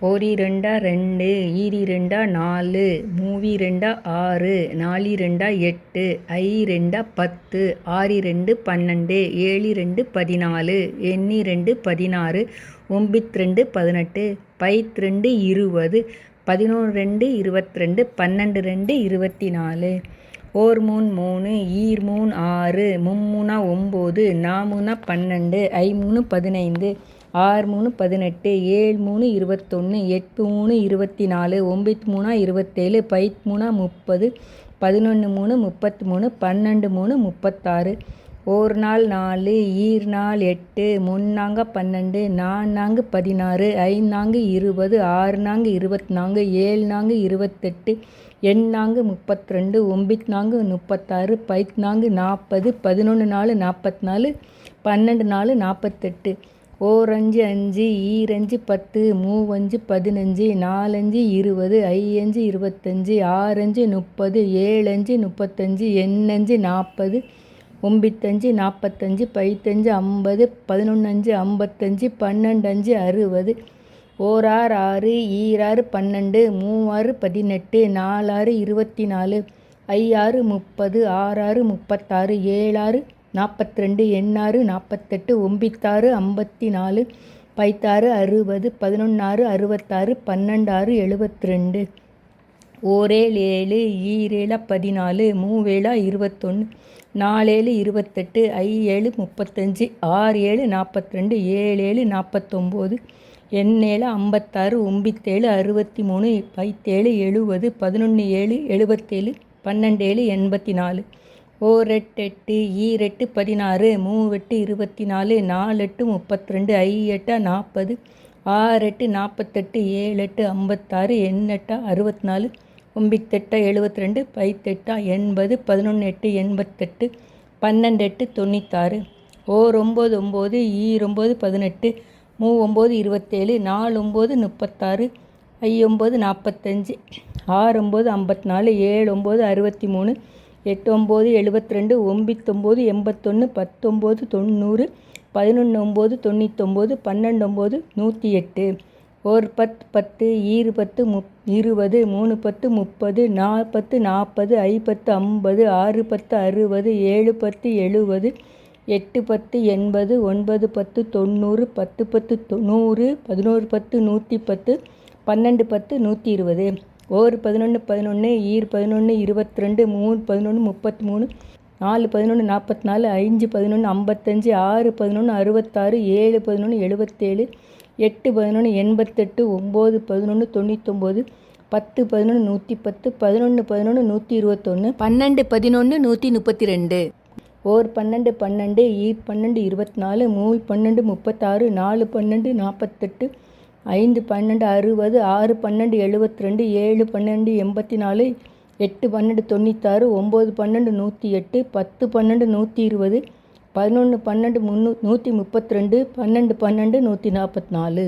ஓரி ரெண்டா ரெண்டு ஈரி ரெண்டா நாலு மூவி ரெண்டா ஆறு நாலி ரெண்டா எட்டு ஐ ரெண்டா பத்து ஆறி ரெண்டு பன்னெண்டு ஏழி ரெண்டு பதினாலு எண்ணி ரெண்டு பதினாறு ஒம்பித் ரெண்டு பதினெட்டு பைத் ரெண்டு இருபது பதினொன்று ரெண்டு இருபத்ரெண்டு பன்னெண்டு ரெண்டு இருபத்தி நாலு ஓர் மூணு மூணு ஈர் மூணு ஆறு மும்மூணா ஒம்பது நாமுனா பன்னெண்டு ஐ மூணு பதினைந்து ஆறு மூணு பதினெட்டு ஏழு மூணு இருபத்தொன்று எட்டு மூணு இருபத்தி நாலு ஒம்பத்து மூணா இருபத்தேழு பைத் மூணா முப்பது பதினொன்று மூணு முப்பத்தி மூணு பன்னெண்டு மூணு முப்பத்தாறு ஓர் நாள் நாலு ஈர் நாள் எட்டு முன்னாங்க பன்னெண்டு நான்கு பதினாறு ஐந்தாங்கு இருபது ஆறு நான்கு இருபத்தி நான்கு ஏழு நான்கு இருபத்தெட்டு எண்ணாங்கு முப்பத்தி ரெண்டு ஒம்பத்து நான்கு முப்பத்தாறு பைத் நான்கு நாற்பது பதினொன்று நாலு நாற்பத்தி நாலு பன்னெண்டு நாலு நாற்பத்தெட்டு. ஓரஞ்சு அஞ்சு ஈரஞ்சு பத்து மூவஞ்சு பதினஞ்சு நாலஞ்சு இருபது ஐயஞ்சு இருபத்தஞ்சி ஆறஞ்சு முப்பது ஏழஞ்சு முப்பத்தஞ்சு எண்ணஞ்சு நாற்பது ஒம்பித்தஞ்சு நாற்பத்தஞ்சு பைத்தஞ்சு ஐம்பது பதினொன்னஞ்சு ஐம்பத்தஞ்சு பன்னெண்டஞ்சு அறுபது ஓராறு ஆறு ஈராறு பன்னெண்டு மூவாறு பதினெட்டு நாலாறு இருபத்தி நாலு ஐயாறு முப்பது ஆறாறு முப்பத்தாறு ஏழாறு நாற்பத்தி ரெண்டு எண்ணாறு நாற்பத்தெட்டு ஒம்பித்தாறு ஐம்பத்தி நாலு பைத்தாறு அறுபது பதினொன்னாறு அறுபத்தாறு பன்னெண்டாறு எழுபத்தி ரெண்டு ஓரேழு ஏழு ஈரேழ பதினாலு மூவேழா இருபத்தொன்று நாலேழு இருபத்தெட்டு ஐ ஏழு முப்பத்தஞ்சு ஆறு ஏழு நாற்பத்தி ரெண்டு ஏழு ஏழு நாற்பத்தொம்போது எண்ணேழு ஐம்பத்தாறு ஒம்பித்தேழு அறுபத்தி மூணு பைத்தேழு எழுபது பதினொன்று ஏழு எழுபத்தேழு பன்னெண்டேழு எண்பத்தி நாலு ஓர் எட்டு எட்டு ஈரெட்டு பதினாறு மூவெட்டு இருபத்தி நாலு நாலெட்டு முப்பத்தி ரெண்டு ஐ எட்டா நாற்பது ஆறெட்டு நாற்பத்தெட்டு ஏழெட்டு ஐம்பத்தாறு எண்ணெட்டா அறுபத்தி நாலு ஒம்பித்தெட்டா எழுபத்தி ரெண்டு பைத்தெட்டா எண்பது பதினொன்று எட்டு எண்பத்தெட்டு பன்னெண்டு எட்டு தொண்ணூத்தாறு ஓர் ஒம்பது ஒம்பது ஈரொம்பது பதினெட்டு மூ ஒம்பது இருபத்தேழு நாலு ஒம்பது முப்பத்தாறு ஐ ஒம்பது நாற்பத்தஞ்சு ஆறு ஒம்பது ஐம்பத்தி நாலு ஏழு ஒம்பது அறுபத்தி மூணு எட்டு ஒம்பது எழுபத்தி ரெண்டு ஒம்பத்தொம்போது எண்பத்தொன்று பத்தொம்போது தொண்ணூறு பதினொன்று ஒம்பது தொண்ணூத்தொம்பது பன்னெண்டு ஒம்பது நூற்றி எட்டு ஒரு பத்து பத்து ஈரு பத்து முப் இருபது மூணு பத்து முப்பது நாற்பத்து நாற்பது ஐ பத்து ஐம்பது ஆறு பத்து அறுபது ஏழு பத்து எழுபது எட்டு பத்து எண்பது ஒன்பது பத்து தொண்ணூறு பத்து பத்து நூறு பதினோரு பத்து நூற்றி பத்து பன்னெண்டு பத்து நூற்றி இருபது. ஓர் பதினொன்று பதினொன்று ஈர் பதினொன்று இருபத்தி ரெண்டு மூணு பதினொன்று முப்பத்தி மூணு நாலு பதினொன்று நாற்பத்தி நாலு அஞ்சு பதினொன்று ஐம்பத்தஞ்சு ஆறு பதினொன்று அறுபத்தாறு ஏழு பதினொன்று எழுபத்தேழு எட்டு பதினொன்று எண்பத்தெட்டு ஒம்பது பதினொன்று தொண்ணூத்தொம்பது பத்து பதினொன்று நூற்றி பத்து பதினொன்று பதினொன்று நூற்றி இருபத்தொன்று பன்னெண்டு பதினொன்று நூற்றி முப்பத்தி ரெண்டு ஓர் பன்னெண்டு பன்னெண்டு ஈர் பன்னெண்டு இருபத்தி நாலு மூணு பன்னெண்டு முப்பத்தாறு நாலு பன்னெண்டு நாற்பத்தெட்டு ஐந்து பன்னெண்டு அறுபது ஆறு பன்னெண்டு எழுபத்தி ரெண்டு ஏழு பன்னெண்டு எண்பத்தி நாலு எட்டு பன்னெண்டு தொண்ணூத்தாறு ஒம்பது பன்னெண்டு நூற்றி எட்டு பத்து பன்னெண்டு நூற்றி இருபது பதினொன்று பன்னெண்டு முந்நூ நூற்றி முப்பத்தி ரெண்டு பன்னெண்டு பன்னெண்டு நூற்றி நாற்பத்தி நாலு